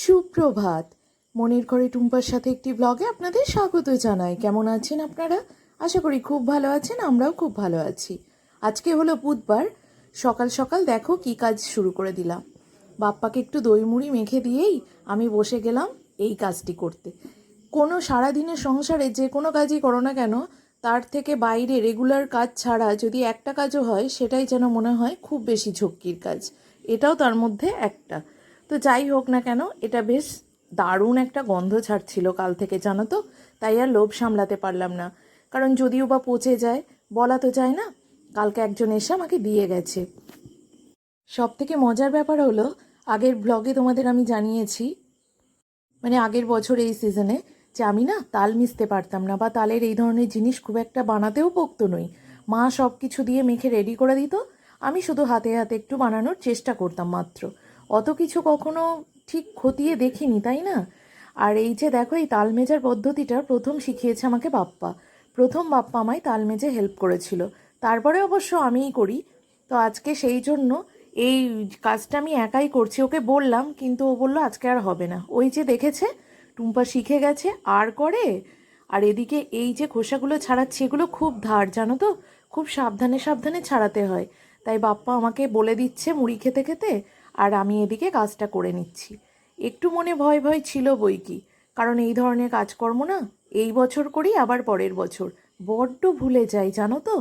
সুপ্রভাত। মনির ঘরে টুম্পার সাথে একটি ব্লগে আপনাদের স্বাগত জানাই। কেমন আছেন আপনারা? আশা করি খুব ভালো আছেন, আমরাও খুব ভালো আছি। আজকে হলো বুধবার। সকাল সকাল দেখো কি কাজ শুরু করে দিলাম। বাপ্পাকে একটু দই মুড়ি মেখে দিয়েই আমি বসে গেলাম এই কাজটি করতে। কোনো সারাদিনের সংসারে যে কোনো কাজই করো না কেন, তার থেকে বাইরে রেগুলার কাজ ছাড়া যদি একটা কাজও হয়, সেটাই যেন মনে হয় খুব বেশি ঝক্কির কাজ। এটাও তার মধ্যে একটা। তো যাই হোক না কেন, এটা বেশ দারুণ একটা গন্ধ ছাড়ছিল কাল থেকে, জানো তো? তাই আর লোভ সামলাতে পারলাম না। কারণ যদিও বা পচে যায়, বলা তো যায় না, কালকে একজন এসে আমাকে দিয়ে গেছে। সব থেকে মজার ব্যাপার হলো, আগের ব্লগে তোমাদের আমি জানিয়েছি মানে আগের বছর এই সিজনে যে আমি না তাল মিশতে পারতাম না, বা তালের এই ধরনের জিনিস খুব একটা বানাতেও পোক্ত নই। মা সব কিছু দিয়ে মেখে রেডি করে দিত, আমি শুধু হাতে হাতে একটু বানানোর চেষ্টা করতাম মাত্র। অত কিছু কখনো ঠিক খতিয়ে দেখিনি, তাই না? আর এই যে দেখো, এই তাল মেজার পদ্ধতিটা প্রথম শিখিয়েছে আমাকে বাপ্পা। প্রথম বাপ্পা আমায় তাল মেজে হেল্প করেছিল। তারপরে অবশ্য আমিই করি। তো আজকে সেই জন্য এই কাজটা আমি একাই করছি। ওকে বললাম, কিন্তু ও বলল, আজকে আর হবে না। ওই যে দেখেছে, টুম্পা শিখে গেছে, আর করে। আর এদিকে এই যে খোসাগুলো ছাড়াচ্ছে, এগুলো খুব ধার, জানো তো? খুব সাবধানে সাবধানে ছাড়াতে হয়। তাই বাপ্পা আমাকে বলে দিচ্ছে মুড়ি খেতে খেতে আর আমি এদিকে কাজটা করে নিচ্ছি। একটু মনে ভয় ভয় ছিল বই কি, কারণ এই ধরনের কাজকর্ম না এই বছর করি, আবার পরের বছর। বড্ড ভুলে যাই, জানো তো?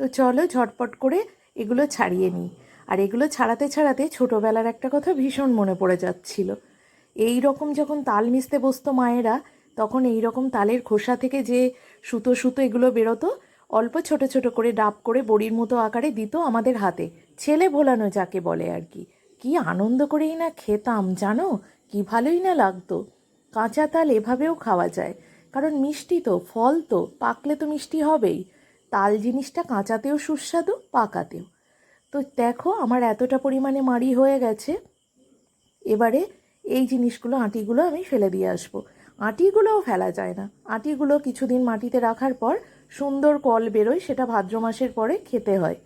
তো চলো ঝটপট করে এগুলো ছাড়িয়ে নিই। আর এগুলো ছাড়াতে ছাড়াতে ছোটোবেলার একটা কথা ভীষণ মনে পড়ে যাচ্ছিল। এই রকম যখন তাল মিশতে বসতো মায়েরা, তখন এই রকম তালের খোসা থেকে যে সুতো সুতো এগুলো বেরোতো, অল্প ছোট ছোট করে ডাব করে বড়ির মতো আকারে দিত আমাদের হাতে। ছেলে ভোলানো যাকে বলে আর কি। কি আনন্দ করেই না খেতাম, জানো? কি ভালোই না লাগতো। কাঁচা তাল এভাবেও খাওয়া যায়। কারণ মিষ্টি তো, ফল তো, পাকলে তো মিষ্টি হবেই। তাল জিনিসটা কাঁচাতেও সুস্বাদু, পাকাতেও। তো দেখো, আমার এতটা পরিমাণে মাড়ি হয়ে গেছে। এবারে এই জিনিসগুলো, আটিগুলো আমি ফেলে দিয়ে আসব। আটিগুলোও ফেলা যায় না। আটিগুলো কিছুদিন মাটিতে রাখার পর সুন্দর কল বেরোয়, সেটা ভাদ্র মাসের পরে খেতে হয়।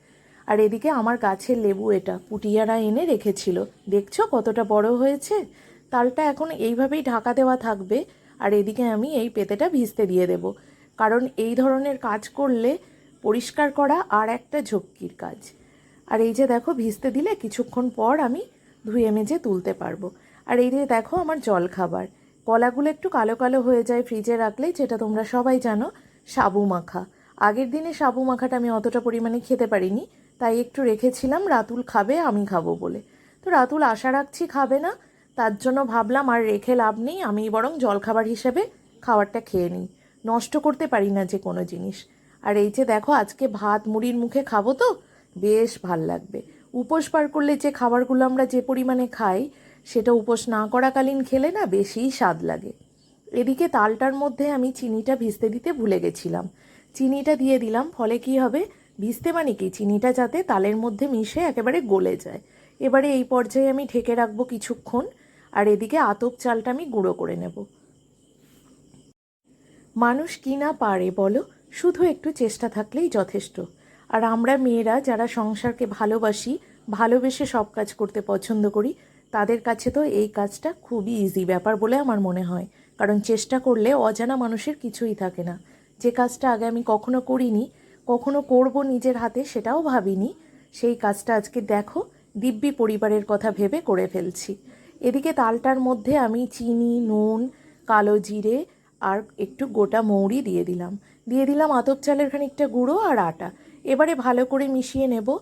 আর এদিকে আমার গাছের লেবু এটা, পুটিয়ারা এনে রেখেছিল। দেখছ কতটা বড় হয়েছে? তালটা এখন এইভাবেই ঢাকা দেওয়া থাকবে, আর এদিকে আমি এই পেতেটা ভিজতে দিয়ে দেব। কারণ এই ধরনের কাজ করলে পরিষ্কার করা আর একটা ঝক্কির কাজ। আর এই যে দেখো, ভিজতে দিলে কিছুক্ষণ পর আমি ধুয়ে মেজে তুলতে পারব। আর এই যে দেখো আমার জল খাবার কলাগুলো একটু কালো কালো হয়ে যায় ফ্রিজে রাখলে, যেটা তোমরা সবাই জানো, সাবু মাখা। আগের দিনে সাবু মাখাটা আমি অতটা পরিমাণে খেতে পারিনি তাই একটু রেখেছিলাম, রাতুল খাবে, আমি খাব বলে। তো রাতুল আশা রাখছি খাবে না, তার জন্য ভাবলাম আর রেখে লাভ নেই, আমি বরং জলখাবার হিসেবে খাবারটা খেয়ে নিই। নষ্ট করতে পারি না যে কোনো জিনিস। আর এই যে দেখো, আজকে ভাত মুড়ির মুখে খাব তো, বেশ ভালো লাগবে। উপোস পার করলে যে খাবারগুলো আমরা যে পরিমাণে খাই, সেটা উপোস না করাকালীন খেলে না বেশিই স্বাদ লাগে। এদিকে তালটার মধ্যে আমি চিনিটা ভিজতে দিতে ভুলে গেছিলাম। চিনিটা দিয়ে দিলাম, ফলে কি হবে? ভিজতে মানে কি? চিনিটা যাতে তালের মধ্যে মিশে একেবারে গলে যায়। এবারে এই পর্যায়ে আমি ঢেকে রাখব কিছুক্ষণ, আর এদিকে আতপ চালটা আমি গুঁড়ো করে নেব। মানুষ কি না পারে বলো? শুধু একটু চেষ্টা থাকলেই যথেষ্ট। আর আমরা মেয়েরা যারা সংসারকে ভালোবাসি, ভালোবেসে সব কাজ করতে পছন্দ করি, তাদের কাছে তো এই কাজটা খুবই ইজি ব্যাপার বলে আমার মনে হয়। কারণ চেষ্টা করলে অজানা মানুষের কিছুই থাকে না। যে কাজটা আগে আমি কখনো করিনি কখনো করব নিজের হাতে সেটাও ভাবিনি। সেই কাজটা আজকে দেখো, দিব্যি পরিবারের কথা ভেবে করে ফেলছি। এদিকে তালটার মধ্যে আমি চিনি, নুন, কালো জিরে আর একটু গোটা মৌরি দিয়ে দিলাম। দিয়ে দিলাম আতপ চালের খানিকটা গুঁড়ো আর আটা। এবারে ভালো করে মিশিয়ে নেব।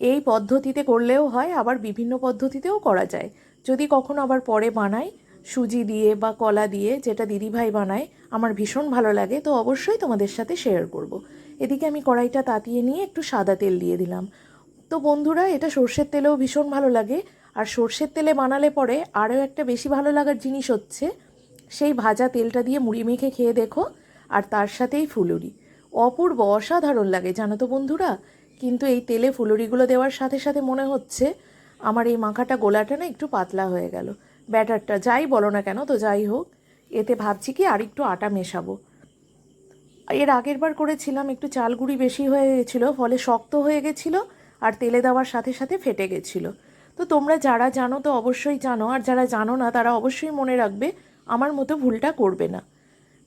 এই পদ্ধতিতে করলেও হয়, আবার বিভিন্ন পদ্ধতিতেও করা যায়। যদি কখনো আবার পরে বানাই, সুজি দিয়ে বা কলা দিয়ে, যেটা দিদিভাই বানায়, আমার ভীষণ ভালো লাগে, তো অবশ্যই তোমাদের সাথে শেয়ার করব। এদিকে আমি কড়াইটা তাতিয়ে নিয়ে একটু সাদা তেল দিয়ে দিলাম। তো বন্ধুরা, এটা সর্ষের তেলেও ভীষণ ভালো লাগে। আর সর্ষের তেলে বানালে পরে আরও একটা বেশি ভালো লাগার জিনিস হচ্ছে, সেই ভাজা তেলটা দিয়ে মুড়ি মেখে খেয়ে দেখো, আর তার সাথেই ফুলুরি। অপূর্ব, অসাধারণ লাগে, জানো তো বন্ধুরা? কিন্তু এই তেলে ফুলুরিগুলো দেওয়ার সাথে সাথে মনে হচ্ছে, আমার এই মাখাটা গোলাটা না একটু পাতলা হয়ে গেল। ব্যাটারটা যাই বলো না কেন, তো যাই হোক, এতে ভাবছি কি আর একটু আটা মেশাবো। এর আগের বার করেছিলাম, একটু চাল গুঁড়ি বেশি হয়ে গেছিল, ফলে শক্ত হয়ে গেছিল আর তেলে দেওয়ার সাথে সাথে ফেটে গেছিল। তো তোমরা যারা জানো তো অবশ্যই জানো, আর যারা জানো না তারা অবশ্যই মনে রাখবে, আমার মতো ভুলটা করবে না।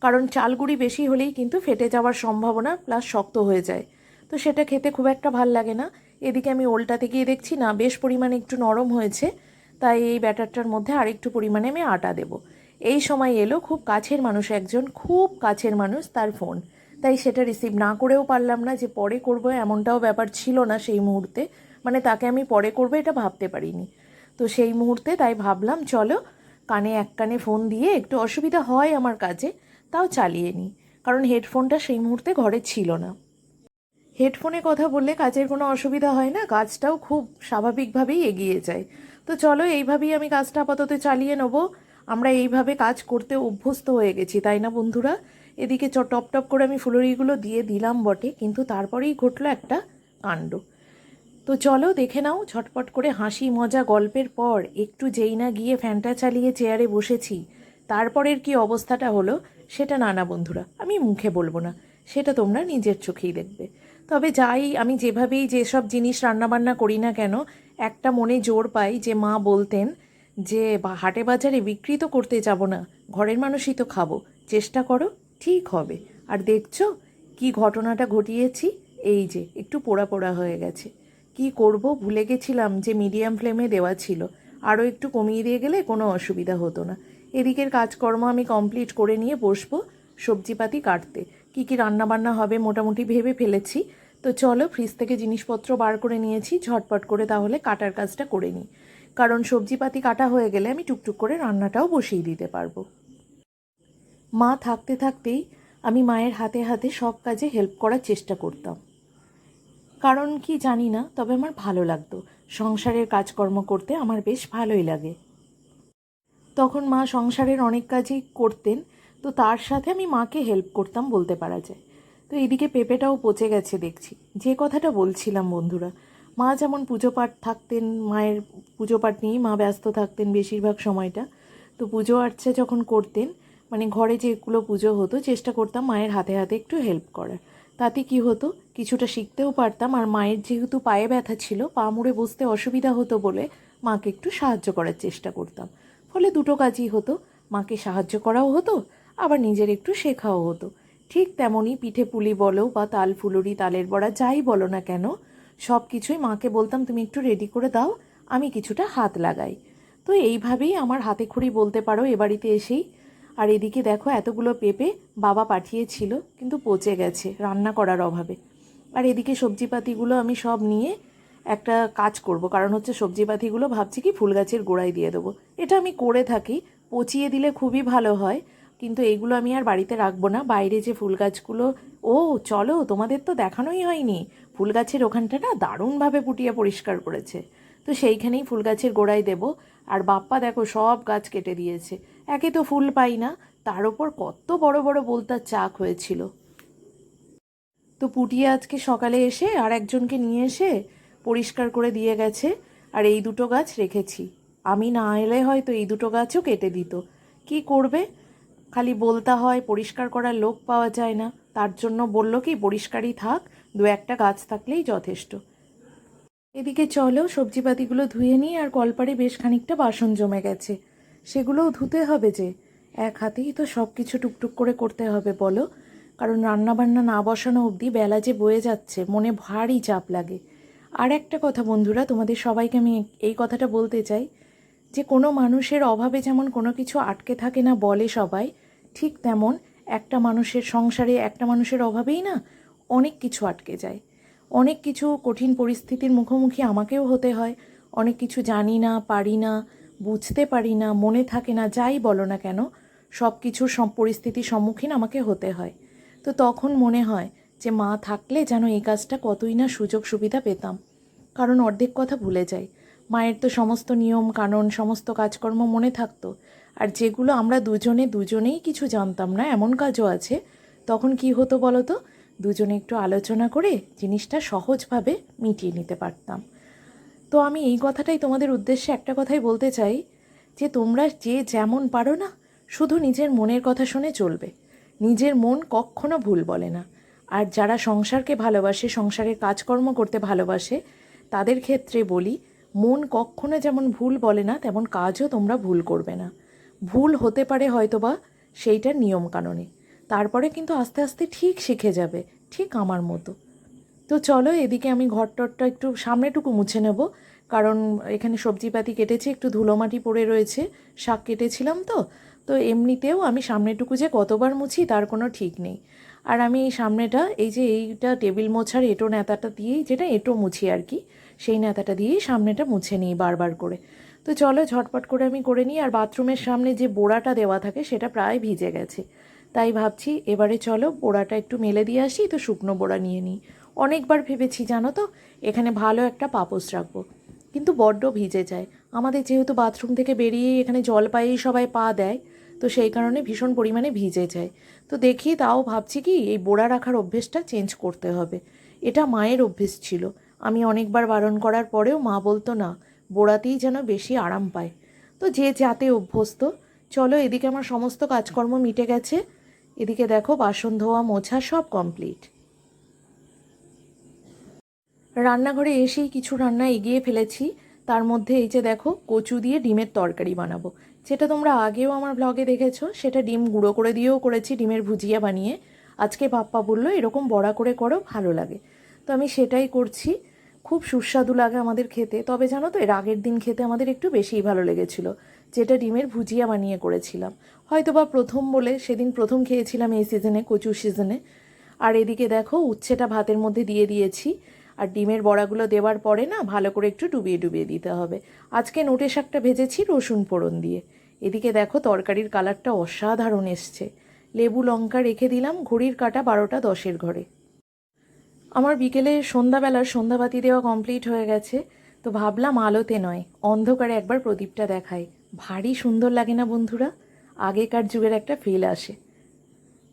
কারণ চালগুড়ি বেশি হলেই কিন্তু ফেটে যাওয়ার সম্ভাবনা প্লাস শক্ত হয়ে যায়। তো সেটা খেতে খুব একটা ভালো লাগে না। এদিকে আমি ওলটাতে গিয়ে দেখছি, না, বেশ পরিমাণে একটু নরম হয়েছে, তাই এই ব্যাটারটার মধ্যে আরেকটু পরিমাণে আমি আটা দেব। এই সময় এলো খুব কাছের মানুষ একজন, খুব কাছের মানুষ তার ফোন তাই সেটা রিসিভ না করেও পারলাম না যে পরে করব, এমনটাও ব্যাপার ছিল না সেই মুহূর্তে। মানে তাকে আমি পরে করব এটা ভাবতে পারিনি। তো সেই মুহূর্তে তাই ভাবলাম, চলো কানে এক কানে ফোন দিয়ে একটু অসুবিধা হয় আমার কাজে, তাও চালিয়ে নিই। কারণ হেডফোনটা সেই মুহূর্তে ঘরে ছিল না। হেডফোনে কথা বললে কাজের কোনো অসুবিধা হয় না, কাজটাও খুব স্বাভাবিকভাবেই এগিয়ে যায়। তো চলো এইভাবেই আমি কাজটা আপাতত চালিয়ে নেব। আমরা এইভাবে কাজ করতে অভ্যস্ত হয়ে গেছি, তাই না বন্ধুরা? এদিকে চ, টপ টপ করে আমি ফুলুরিগুলো দিয়ে দিলাম বটে, কিন্তু তারপরেই ঘটলো একটা কাণ্ড। তো চলো দেখে নাও ঝটপট করে হাসি মজা গল্পের পর একটু যেই না গিয়ে ফ্যানটা চালিয়ে চেয়ারে বসেছি, তারপরের কি অবস্থাটা হলো সেটা নানা বন্ধুরা, আমি মুখে বলব না, সেটা তোমরা নিজের চোখেই দেখবে। তবে যাই, আমি যেভাবেই যেসব জিনিস রান্নাবান্না করি না কেন, একটা মনে জোর পাই যে মা বলতেন যে হাটে বাজারে বিক্রি তো করতে যাব না, ঘরের মানুষই তো খাব। চেষ্টা করো, ঠিক হবে। আর দেখছ কি ঘটনাটা ঘটিয়েছি? এই যে, একটু পোড়া পোড়া হয়ে গেছে। কি করব? ভুলে গেছিলাম যে মিডিয়াম ফ্লেমে দেওয়া ছিল। আরও একটু কমিয়ে দিয়ে গেলে কোনো অসুবিধা হতো না। এদিকের কাজকর্ম আমি কমপ্লিট করে নিয়ে বসবো সবজিপাতি কাটতে। কি কি রান্নাবান্না হবে মোটামুটি ভেবে ফেলেছি। তো চলো, ফ্রিজ থেকে জিনিসপত্র বার করে নিয়েছি, ঝটপট করে তাহলে কাটার কাজটা করে নিই। কারণ সবজিপাতি কাটা হয়ে গেলে আমি টুকটুক করে রান্নাটাও বসিয়ে দিতে পারব। মা থাকতে থাকতেই আমি মায়ের হাতে হাতে সব কাজে হেল্প করার চেষ্টা করতাম। কারণ কি জানি না, তবে আমার ভালো লাগতো। সংসারের কাজকর্ম করতে আমার বেশ ভালোই লাগে। তখন মা সংসারের অনেক কাজই করতেন, তো তার সাথে আমি মাকে হেল্প করতাম বলতে পারা যায়। তো এদিকে পেঁপেটাও পচে গেছে দেখছি। যে কথাটা বলছিলাম বন্ধুরা মা যেমন পুজো পাঠ থাকতেন, মায়ের পুজো পাঠ নিয়েই মা ব্যস্ত থাকতেন বেশিরভাগ সময়টা। তো পুজো আর্চা যখন করতেন মানে ঘরে যেগুলো পুজো হতো, চেষ্টা করতাম মায়ের হাতে হাতে একটু হেল্প করার। তাতে কি হতো, কিছুটা শিখতেও পারতাম আর মায়ের যেহেতু পায়ে ব্যথা ছিল, পা মুড়ে বসতে অসুবিধা হতো বলে মাকে একটু সাহায্য করার চেষ্টা করতাম। ফলে দুটো কাজই হতো, মাকে সাহায্য করাও হতো, আবার নিজের একটু শেখাও হতো। ঠিক তেমনই পিঠে পুলি বলো বা তাল ফুলুরি, তালের বড়া যাই বলো না কেন সব কিছুই মাকে বলতাম, তুমি একটু রেডি করে দাও, আমি কিছুটা হাত লাগাই। তো এইভাবেই আমার হাতে খড়ি বলতে পারো, এ বাড়িতে এসেই। আর এদিকে দেখো, এতগুলো পেঁপে বাবা পাঠিয়েছিল, কিন্তু পচে গেছে, রান্না করার অভাবে। আর এদিকে সবজিপাতিগুলো আমি সব নিয়ে একটা কাজ করব, কারণ হচ্ছে সবজিপাতিগুলো ভাবছি কি ফুল গাছের গোড়ায় দিয়ে দেবো। এটা আমি করে থাকি, পচিয়ে দিলে খুবই ভালো হয়, কিন্তু এইগুলো আমি আর বাড়িতে রাখব না। বাইরে যে ফুল গাছগুলো, ও চলো তোমাদের তো দেখানোই হয়নি। ফুল গাছের ওখানটা না দারুণভাবে পুটিয়ে পরিষ্কার করেছে। তো সেইখানেই ফুল গাছের গোড়ায় দেবো। আর বাপ্পা দেখো সব গাছ কেটে দিয়েছে। একে তো ফুল পাই না, তার ওপর কত বড় বড় বলতার চাক হয়েছিল। তো পুটিয়ে আজকে সকালে এসে আর একজনকে নিয়ে এসে পরিষ্কার করে দিয়ে গেছে। আর এই দুটো গাছ রেখেছি। আমি না এলে হয়তো এই দুটো গাছও কেটে দিত। কি করবে? খালি বলতে হয়, পরিষ্কার করার লোক পাওয়া যায় না। তার জন্য বলল কি, পরিষ্কারই থাক দু একটা গাছ থাকলেই যথেষ্ট। এদিকে চলো সবজিপাতিগুলো ধুয়ে নিই আর কলপারে বেশ খানিকটা বাসন জমে গেছে। সেগুলোও ধুতে হবে যে, এক হাতেই তো সব কিছু টুকটুক করে করতে হবে বলো। কারণ রান্নাবান্না না বসানো অবধি বেলা যে বয়ে যাচ্ছে, মনে ভারী চাপ লাগে। আর একটা কথা বন্ধুরা, তোমাদের সবাইকে আমি এই কথাটা বলতে চাই যে, কোনো মানুষের অভাবে যেমন কোনো কিছু আটকে থাকে না বলে সবাই, ঠিক তেমন একটা মানুষের সংসারে একটা মানুষের অভাবেই না অনেক কিছু আটকে যায়। অনেক কিছু কঠিন পরিস্থিতির মুখোমুখি আমাকেও হতে হয়। অনেক কিছু জানি না, পারি না, বুঝতে পারি না, মনে থাকে না, যাই বলো না কেন সব কিছুর পরিস্থিতির সম্মুখীন আমাকে হতে হয়। তো তখন মনে হয় যে মা থাকলে যেন এই কাজটা কতই না সুযোগ সুবিধা পেতাম। কারণ অর্ধেক কথা ভুলে যাই। মায়ের তো সমস্ত নিয়ম, কানুন, সমস্ত কাজকর্ম মনে থাকতো। আর যেগুলো আমরা দুজনে দুজনেই কিছু জানতাম না, এমন কাজও আছে। তখন কি হতো বলো তো? দুজনে একটু আলোচনা করে জিনিসটা সহজভাবে মিটিয়ে নিতে পারতাম। তো আমি এই কথাটাই তোমাদের উদ্দেশ্যে একটা কথাই বলতে চাই যে তোমরা যে যেমন পারো না, শুধু নিজের মনের কথা শুনে চলবে। নিজের মন কখনো ভুল বলে না। আর যারা সংসারকে ভালোবাসে, সংসারের কাজকর্ম করতে ভালোবাসে, তাদের ক্ষেত্রে বলি, মন কখনো যেমন ভুল বলে না, তেমন কাজও তোমরা ভুল করবে না। ভুল হতে পারে হয়তোবা সেইটার নিয়ম কানুনে তারপরে কিন্তু আস্তে আস্তে ঠিক শিখে যাবে, ঠিক আমার মতো। তো চলো এদিকে আমি ঘর ঘরটরটা একটু সামনেটুকু মুছে নেব, কারণ এখানে সবজিপাতি কেটেছি, একটু ধুলোমাটি পড়ে রয়েছে, শাক কেটেছিলাম তো তো এমনিতেও আমি সামনেটুকু যে কতবার মুছি তার কোনো ঠিক নেই। আর আমি এই সামনেটা, এই যে এইটা টেবিল মোছার এঁটো নেতাটা দিয়েই, যেটা এঁটো মুছি আর কি, সেই নেতাটা দিয়েই সামনেটা মুছে নিই বারবার করে। তো চলো ঝটপট করে আমি করে নিই, আর বাথরুমের সামনে যে বোড়াটা দেওয়া থাকে সেটা প্রায় ভিজে গেছে। তাই ভাবছি এবারে চলো বোড়াটা একটু মেলে দিয়ে আসি, তো শুকনো বোড়া নিয়ে নিই। অনেকবার ভেবেছি, জানো তো, এখানে ভালো একটা পাপোস রাখব। কিন্তু বড্ড ভিজে যায়। আমাদের যেহেতু বাথরুম থেকে বেরিয়েই এখানে জল পায়েই সবাই পা দেয়, তো সেই কারণে ভীষণ পরিমাণে ভিজে যায়। তো দেখি, তাও ভাবছি কি, এই বোড়া রাখার অভ্যেসটা চেঞ্জ করতে হবে। এটা মায়ের অভ্যেস ছিল। আমি অনেকবার বারণ করার পরেও মা বলতো না, বোড়াতেই যেন বেশি আরাম পায়। তো যে যাতে অভ্যস্ত, চলো এদিকে আমার সমস্ত কাজকর্ম মিটে গেছে। এদিকে দেখো, বাসন ধোয়া, মোছা সব কমপ্লিট রান্নাঘরে এসেই কিছু রান্না এগিয়ে ফেলেছি। তার মধ্যে এই যে দেখো, কচু দিয়ে ডিমের তরকারি বানাবো। যেটা তোমরা আগেও আমার ব্লগে দেখেছ, সেটা ডিম গুঁড়ো করে দিয়েও করেছি, ডিমের ভুজিয়া বানিয়ে। আজকে পাপ্পা বলল, এরকম বড়া করে করো, ভালো লাগে। তো আমি সেটাই করছি। খুব সুস্বাদু লাগে আমাদের খেতে। তবে জানো তো, এর আগের দিন খেতে আমাদের একটু বেশিই ভালো লেগেছিল। যেটা ডিমের ভুজিয়া বানিয়ে করেছিলাম। হয়তো বা প্রথম বলে সেদিন প্রথম খেয়েছিলাম এই সিজনে কচু সিজনে আর এদিকে দেখো, উচ্ছেটা ভাতের মধ্যে দিয়ে দিয়েছি। আর ডিমের বড়াগুলো দেওয়ার পরে না, ভালো করে একটু ডুবিয়ে ডুবিয়ে দিতে হবে। আজকে নোটে শাকটা ভেজেছি রসুন ফোড়ন দিয়ে। এদিকে দেখো, তরকারির কালারটা অসাধারণ এসছে। লেবু, লঙ্কা রেখে দিলাম, ঘড়ির কাটা বারোটা দশের ঘরে। আমার বিকেলে সন্ধ্যাবেলার সন্ধ্যাবাতি দেওয়া কমপ্লিট হয়ে গেছে। তো ভাবলাম আলোতে নয়, অন্ধকারে একবার প্রদীপটা দেখাই। ভারী সুন্দর লাগে না, বন্ধুরা? আগেকার যুগের একটা ফিল আসে।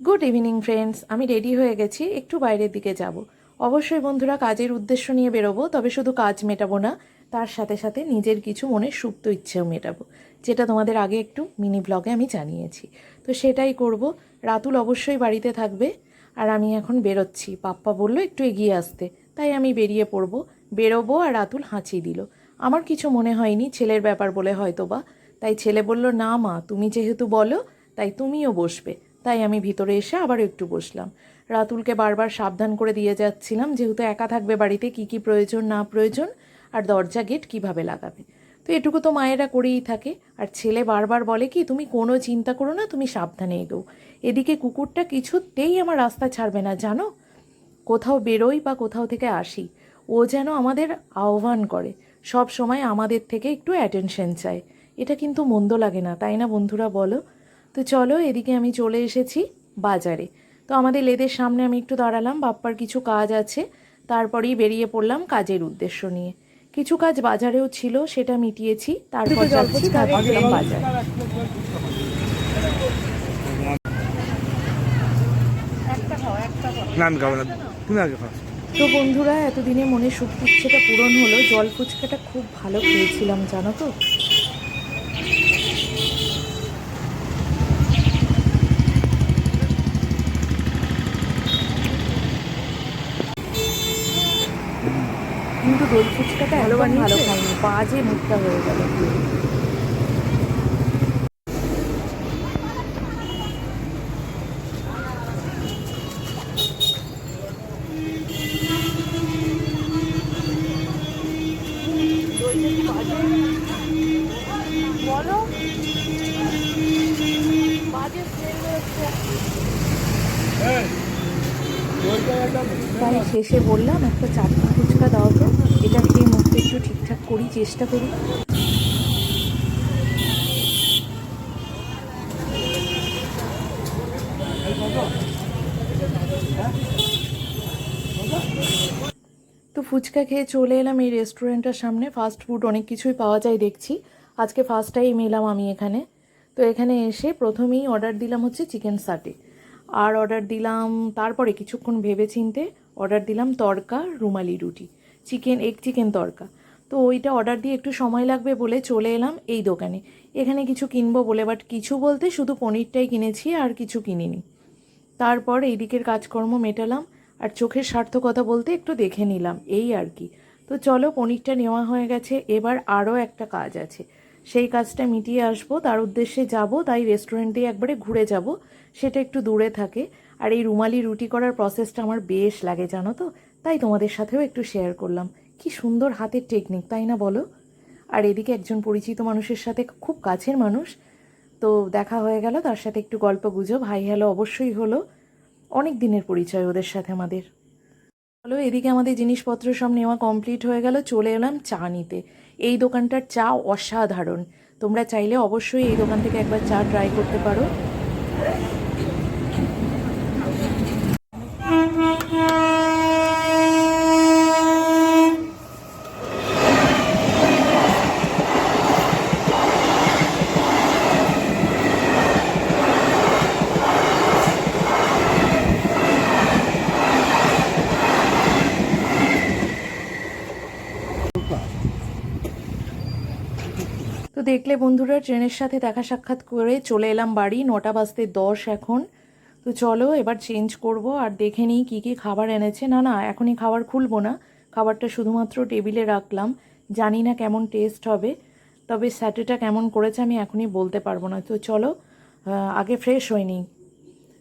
গুড ইভিনিং ফ্রেন্ডস আমি রেডি হয়ে গেছি, একটু বাইরের দিকে যাব। অবশ্যই, বন্ধুরা, কাজের উদ্দেশ্য নিয়ে বেরোবো, তবে শুধু কাজ মেটাবো না, তার সাথে সাথে নিজের কিছু মনের সুপ্ত ইচ্ছেও মেটাবো, যেটা তোমাদের আগে একটু মিনি ব্লগে আমি জানিয়েছি। তো সেটাই করব। রাতুল অবশ্যই বাড়িতে থাকবে, আর আমি এখন বেরোচ্ছি। পাপ্পা বলল, একটু এগিয়ে আসতে। তাই আমি বেরিয়ে পড়ব। বেরোবো আর রাতুল হাঁচি দিল। আমার কিছু মনে হয়নি, ছেলের ব্যাপার বলে হয়তো বা তাই ছেলে বলল, না মা, তুমি যেহেতু বলো, তাই তুমিও বসবে। তাই আমি ভিতরে এসে আবার একটু বসলাম। রাতুলকে বারবার সাবধান করে দিয়ে যাচ্ছিলাম, যেহেতু একা থাকবে বাড়িতে, কি কি প্রয়োজন, না প্রয়োজন, আর দরজা গেট কীভাবে লাগাবে। তো এটুকু তো মায়েরা করেই থাকে। আর ছেলে বারবার বলে কি, তুমি কোনো চিন্তা করো না, তুমি সাবধানে এগো এদিকে কুকুরটা কিছুতেই আমার রাস্তা ছাড়বে না, জানো? কোথাও বেরোই বা কোথাও থেকে আসি, ও যেন আমাদের আহ্বান করে। সব সময় আমাদের থেকে একটু অ্যাটেনশন চায়। এটা কিন্তু মন্দ লাগে না তাই না বন্ধুরা বলো? তো চলো এদিকে আমি চলে এসেছি বাজারে। তো আমাদের লেদের সামনে আমি একটু দাঁড়ালাম বাপ্পার কিছু কাজ আছে তারপরেই বেরিয়ে পড়লাম কাজের উদ্দেশ্য নিয়ে। কিছু কাজ বাজারেও ছিল সেটা মিটিয়েছি তারপর যাচ্ছি বাজার। তো বন্ধুরা এতদিনে মনে সুখ ইচ্ছেটা পূরণ হলো। জল ফুচকাটা খুব ভালো খেয়েছিলাম জানো তো? দই ফুচকাটা একদম ভালো খাইনি। বাজে মুখটা হয়ে গেল। তাই শেষে বললাম একটা চাটনি ফুচকা দাও তো এটা খেয়ে মুখটা একটু ঠিকঠাক করি, চেষ্টা করি। তো ফুচকা খেয়ে চলে এলাম এই রেস্টুরেন্টের সামনে। ফাস্ট ফুড অনেক কিছুই পাওয়া যায় দেখছি। আজকে ফার্স্ট টাইম এলাম আমি এখানে। তো এখানে এসে প্রথমেই অর্ডার দিলাম হচ্ছে চিকেন সাটে আর অর্ডার দিলাম, তারপরে কিছুক্ষণ ভেবে চিনতে অর্ডার দিলাম তড়কা রুমালি রুটি। চিকেন এগ চিকেন তড়কা তো ওইটা অর্ডার দিয়ে একটু সময় লাগবে বলে চলে এলাম এই দোকানে। এখানে কিছু কিনবো বলে বাট কিছু বলতে শুধু পনিরটাই কিনেছি আর কিছু কিনিনি। তারপর এই দিকের কাজকর্ম মেটালাম আর চোখের সার্থকতা বলতে একটু দেখে নিলাম, এই আর কি। তো চলো পনিরটা নেওয়া হয়ে গেছে, এবার আরও একটা কাজ আছে। সেই কাজটা মিটিয়ে আসব, তার উদ্দেশ্যে যাব, তাই রেস্টুরেন্ট একবারে ঘুরে যাব, সেটা একটু দূরে থাকে। আর এই রুমালি রুটি করার প্রসেসটা আমার বেশ লাগে, জানো তো? তাই তোমাদের সাথেও একটু শেয়ার করলাম। কি সুন্দর হাতের টেকনিক তাই না বলো? আর এদিকে একজন পরিচিত মানুষের সাথে খুব কাছের মানুষ, তো দেখা হয়ে গেল, তার সাথে একটু গল্প গুজব, হাই হ্যালো অবশ্যই হলো। অনেক দিনের পরিচয় ওদের সাথে আমাদের। হলো এদিকে আমাদের জিনিসপত্র সব নেওয়া কমপ্লিট হয়ে গেল, চলে এলাম চা নিতে। এই দোকানটার চা অসাধারণ। তোমরা চাইলে অবশ্যই এই দোকান থেকে একবার চা ট্রাই করতে পারো তো দেখলে বন্ধুরা, ট্রেনের সাথে দেখা সাক্ষাৎ করে চলে এলাম বাড়ি। নটা বাজতে দশ এখন। তো চলো এবার চেঞ্জ করব আর দেখে নিই কী কী খাবার এনেছে। না না, এখনই খাবার খুলবো না। খাবারটা শুধুমাত্র টেবিলে রাখলাম। জানি না কেমন টেস্ট হবে, তবে স্যাটেটা কেমন করেছে আমি এখনই বলতে পারব না। তো চলো আগে ফ্রেশ হয়নি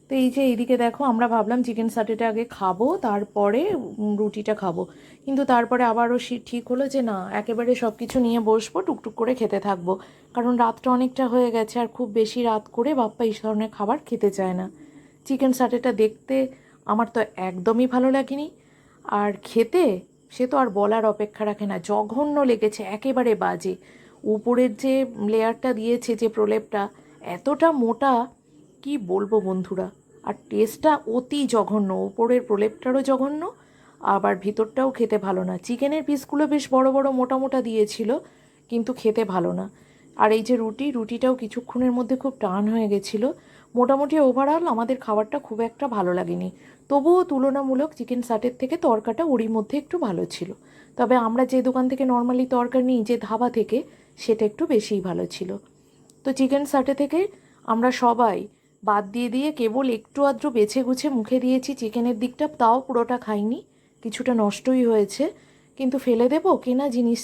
তো এই যে এইদিকে দেখো, আমরা ভাবলাম চিকেন সাটেটা আগে খাব, তারপরে রুটিটা খাব। কিন্তু তারপরে আবারও ঠিক হলো যে না, একেবারে সব কিছু নিয়ে বসবো, টুকটুক করে খেতে থাকব। কারণ রাতটা অনেকটা হয়ে গেছে, আর খুব বেশি রাত করে বাপ্পা এই ধরনের খাবার খেতে চায় না। চিকেন সাটেটা দেখতে আমার তো একদমই ভালো লাগেনি। আর খেতে সে তো আর বলার অপেক্ষা রাখে না, জঘন্য লেগেছে, একেবারে বাজে। উপরের যে লেয়ারটা দিয়েছে, যে প্রলেপটা, এতটা মোটা, কি বলব বন্ধুরা? আর টেস্টটা অতি জঘন্য। ওপরের প্রলেপটারও জঘন্য, আবার ভিতরটাও খেতে ভালো না। চিকেনের পিসগুলো বেশ বড় বড়, মোটা মোটা দিয়েছিল, কিন্তু খেতে ভালো না। আর এই যে রুটি, রুটিটাও কিছুক্ষণের মধ্যে খুব টান হয়ে গেছিল। মোটামুটি ওভারঅল আমাদের খাবারটা খুব একটা ভালো লাগেনি। তবুও তুলনামূলক চিকেন সাটের থেকে তরকাটা ওরই মধ্যে একটু ভালো ছিল। তবে আমরা যে দোকান থেকে নর্মালি তরকা নিই, যে ধাবা থেকে, সেটা একটু বেশিই ভালো ছিল। তো চিকেন সাটে থেকে আমরা সবাই বাদ দিয়ে দিয়ে কেবল একটু আদ্র বেছে গুছে মুখে দিয়েছি চিকেনের দিকটা, তাও পুরোটা খাইনি। কিছুটা নষ্টই হয়েছে, কিন্তু ফেলে দেব? কেনা জিনিস,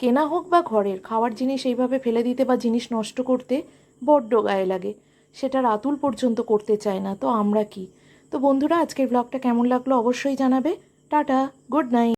কেনা হোক বা ঘরের, খাওয়ার জিনিস এইভাবে ফেলে দিতে বা জিনিস নষ্ট করতে বড্ড গায়ে লাগে। সেটা রাতুল পর্যন্ত করতে চায় না, তো আমরা কি? তো বন্ধুরা, আজকের ব্লগটা কেমন লাগল অবশ্যই জানাবে। Tata good night